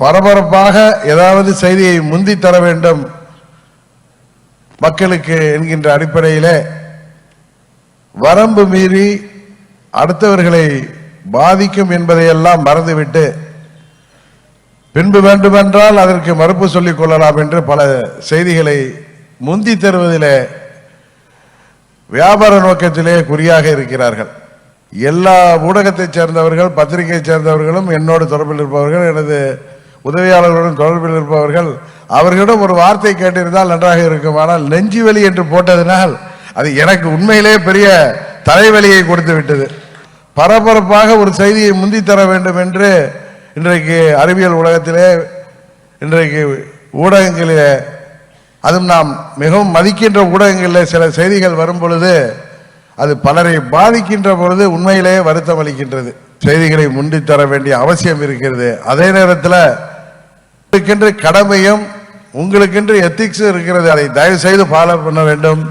பரபரப்பாக ஏதாவது செய்தியை முந்தி தர வேண்டும் மக்களுக்கு என்கின்ற அடிப்படையிலே வரம்பு மீறி அடுத்தவர்களை பாதிக்கும் என்பதையெல்லாம் மறந்துவிட்டு பின்பு வேண்டுமென்றால் அதற்கு மறுப்பு சொல்லிக் கொள்ளலாம் என்று பல செய்திகளை முந்தி தருவதிலே வியாபார நோக்கத்திலே குறியாக இருக்கிறார்கள். எல்லா ஊடகத்தைச் சேர்ந்தவர்கள் பத்திரிகையைச் சேர்ந்தவர்களும் என்னோடு தொடர்பில் இருப்பவர்கள் எனது உதவியாளர்களுடன் தொடர்பில் இருப்பவர்கள் அவர்களிடம் ஒரு வார்த்தை கேட்டிருந்தால் நன்றாக இருக்கும். ஆனால் நெஞ்சு வலி என்று போட்டதினால் அது எனக்கு உண்மையிலே பெரிய தலைவலியை கொடுத்து விட்டது. பரபரப்பாக ஒரு செய்தியை முந்தித்தர வேண்டும் என்று இன்றைக்கு அறிவியல் உலகத்திலே இன்றைக்கு ஊடகங்களிலே அதுவும் நாம் மிகவும் மதிக்கின்ற ஊடகங்களில் சில செய்திகள் வரும் பொழுது அது பலரை பாதிக்கின்ற பொழுது உண்மையிலேயே வருத்தம் அளிக்கின்றது. செய்திகளை முந்தித்தர வேண்டிய அவசியம் இருக்கிறது. அதே நேரத்தில் உங்களுக்கென்று கடமையும் உங்களுக்கென்று எத்திக்ஸும் இருக்கிறது. அதை தயவு செய்து ஃபாலோ பண்ண வேண்டும்.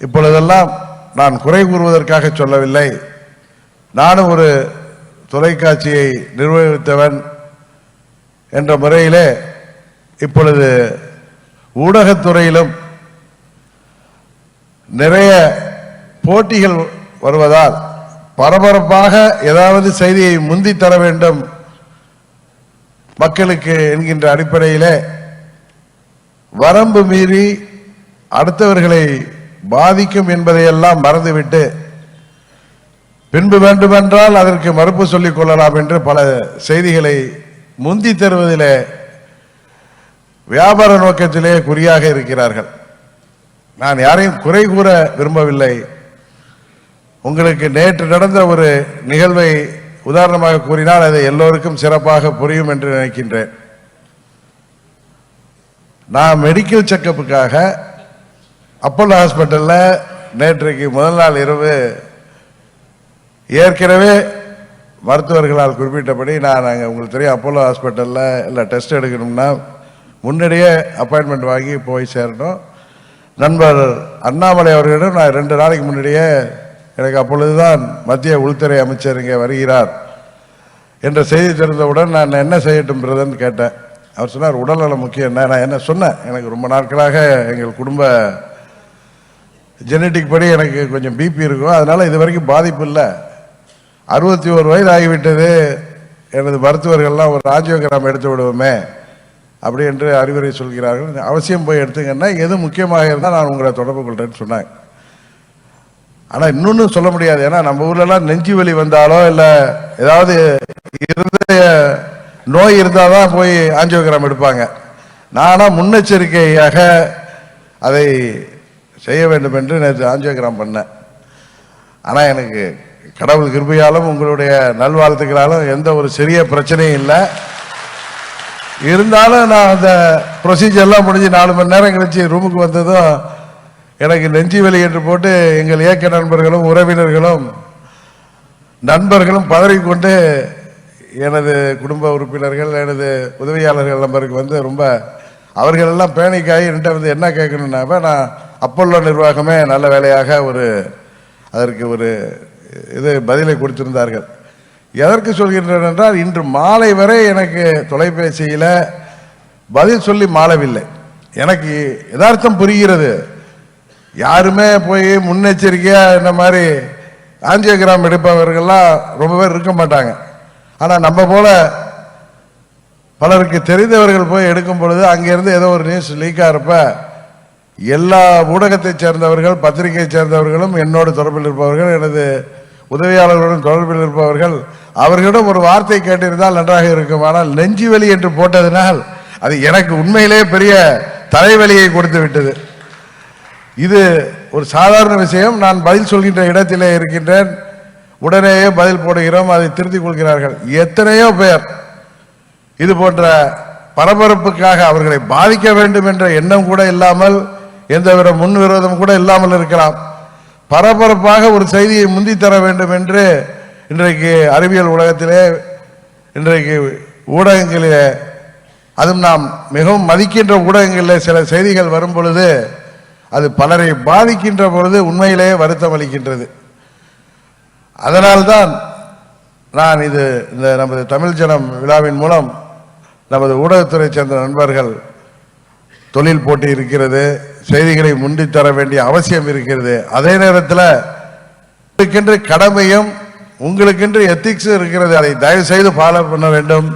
இப்பொழுதெல்லாம் நான் குறை கூறுவதற்காக சொல்லவில்லை. நானும் ஒரு தொலைக்காட்சியை நிர்வகித்தவன் என்ற முறையிலே இப்பொழுது ஊடகத்துறையிலும் நிறைய போட்டிகள் வருவதால் பரபரப்பாக ஏதாவது செய்தியை முந்தி தர வேண்டும். மக்களுக்கு என்கின்ற அடிப்படையிலே வரம்பு மீறி அடுத்தவர்களை பாதிக்கும் என்பதையெல்லாம் மறந்துவிட்டு பின்பு வேண்டுமென்றால் அதற்கு மறுப்பு சொல்லிக் கொள்ளலாம் என்று பல செய்திகளை முந்தி தருவதிலே வியாபார நோக்கத்திலே குறியாக இருக்கிறார்கள். நான் யாரையும் குறை கூற விரும்பவில்லை. உங்களுக்கு நேற்று நடந்த ஒரு நிகழ்வை உதாரணமாக கூறினால் அது எல்லோருக்கும் சிறப்பாக புரியும் என்று நினைக்கின்றேன். நான் மெடிக்கல் செக்கப்புக்காக அப்போலோ ஹாஸ்பிட்டலில் நேற்றைக்கு முதல் நாள் இரவு ஏற்கனவே மருத்துவர்களால் குறிப்பிட்டபடி நான் அங்கே உங்களுக்கு தெரியும் அப்போலோ ஹாஸ்பிட்டலில் இல்லை டெஸ்ட் எடுக்கணும்னா முன்னாடியே அப்பாயின்மெண்ட் வாங்கி போய் சேரணும். நண்பர் அண்ணாமலை அவர்களிடம் நான் ரெண்டு நாளைக்கு முன்னாடியே எனக்கு அப்பொழுதுதான் மத்திய உள்துறை அமைச்சர் இங்கே வருகிறார் என்ற செய்தி தெரிந்தவுடன் நான் என்ன செய்யட்டும் பிரதர்னு கேட்டேன். அவர் சொன்னார் உடல்நலம் முக்கியம். என்ன நான் என்ன சொன்னேன்? எனக்கு ரொம்ப நாட்களாக எங்கள் குடும்ப ஜெனட்டிக் படி எனக்கு கொஞ்சம் பிபி இருக்கும். அதனால் இது வரைக்கும் பாதிப்பு இல்லை. அறுபத்தி ஒரு வயது ஆகிவிட்டது. எனது மருத்துவர்கள்லாம் ஒரு ஆஞ்சியோகிராம் எடுத்து விடுவோமே அப்படி என்று அறிவுரை சொல்கிறார்கள். அவசியம் போய் எடுத்துங்கன்னா எது முக்கியமாக இருந்தால் நான் உங்களை தொடர்பு கொள்கிறேன்னு சொன்னாங்க. ஆனால் இன்னொன்று சொல்ல முடியாது. ஏன்னா நம்ம ஊர்லலாம் நெஞ்சு வலி வந்தாலோ இல்லை ஏதாவது இருந்த நோய் இருந்தால் தான் போய் ஆஞ்சியோகிராம் எடுப்பாங்க. நானாக முன்னெச்சரிக்கையாக அதை செய்ய வேண்டும் என்று நேற்று ஆஞ்சியோகிராம் பண்ணேன். ஆனால் எனக்கு கடவுள் கிருபையாலும் உங்களுடைய நல்வாழ்த்துக்களாலும் எந்த ஒரு சிறிய பிரச்சனையும் இல்லை. இருந்தாலும் நான் அந்த ப்ரொசீஜர்லாம் முடிஞ்சு நாலு மணி நேரம் கழிச்சு ரூமுக்கு வந்ததும் எனக்கு நெஞ்சு வலி என்று போட்டு எங்கள் இயக்க நண்பர்களும் உறவினர்களும் நண்பர்களும் பதறிக்கொண்டு எனது குடும்ப உறுப்பினர்கள் எனது உதவியாளர்கள் நம்பருக்கு வந்து ரொம்ப அவர்கள் எல்லாம் என்கிட்ட வந்து என்ன கேட்கணுன்னாப்ப நான் அப்பல்லோ நிர்வாகமே நல்ல வேலையாக ஒரு அதற்கு ஒரு இது பதிலை கொடுத்திருந்தார்கள். எதற்கு சொல்கின்றேன் என்றால் இன்று மாலை வரை எனக்கு தொலைபேசியில் பதில் சொல்லி மாளவில்லை. எனக்கு யதார்த்தம் புரிகிறது. யாருமே போய் முன்னெச்சரிக்கையாக இந்த மாதிரி ஆஞ்சியோகிராம் எடுப்பவர்கள்லாம் ரொம்ப பேர் இருக்க மாட்டாங்க. ஆனால் நம்ம போல பலருக்கு தெரிந்தவர்கள் போய் எடுக்கும் பொழுது அங்கேருந்து ஏதோ ஒரு நியூஸ் லீக் ஆகிறப்ப எல்லா ஊடகத்தைச் சேர்ந்தவர்கள் பத்திரிகையைச் சேர்ந்தவர்களும் என்னோடு தொடர்பில் இருப்பவர்கள் எனது உதவியாளர்களுடன் தொடர்பில் இருப்பவர்கள் அவர்களிடம் ஒரு வார்த்தை கேட்டிருந்தால் நன்றாக இருக்கும். ஆனால் நெஞ்சு வலி என்று போட்டதினால் அது எனக்கு உண்மையிலேயே பெரிய தலைவலியை கொடுத்து விட்டது. இது ஒரு சாதாரண விஷயம். நான் பதில் சொல்கின்ற இடத்திலே இருக்கின்றேன். உடனேயே பதில் போடுகிறோம். அதை திருத்திக் கொள்கிறார்கள். எத்தனையோ பேர் இது போன்ற பரபரப்புக்காக அவர்களை பாதிக்க வேண்டும் என்ற எண்ணம் கூட இல்லாமல் எந்தவித முன்விரோதம் கூட இல்லாமல் இருக்கலாம். பரபரப்பாக ஒரு செய்தியை முந்தித்தர வேண்டும் என்று இன்றைக்கு அறிவியல் உலகத்திலே இன்றைக்கு ஊடகங்களிலே அதுவும் நாம் மிகவும் மதிக்கின்ற ஊடகங்களில் சில செய்திகள் வரும் பொழுது அது பலரை பாதிக்கின்ற பொழுது உண்மையிலேயே வருத்தம் அளிக்கின்றது. அதனால்தான் நான் இது இந்த நமது தமிழ் ஜனம் விழாவின் மூலம் நமது ஊடகத்துறை சேர்ந்த நண்பர்கள் தொழில் போட்டி இருக்கிறது செய்திகளை முண்டித்தர தர வேண்டிய அவசியம் இருக்கிறது. அதே நேரத்தில் உங்களுக்கென்று கடமையும் உங்களுக்கென்று எத்திக்ஸும் இருக்கிறது. அதை தயவு செய்து ஃபாலோ பண்ண வேண்டும்.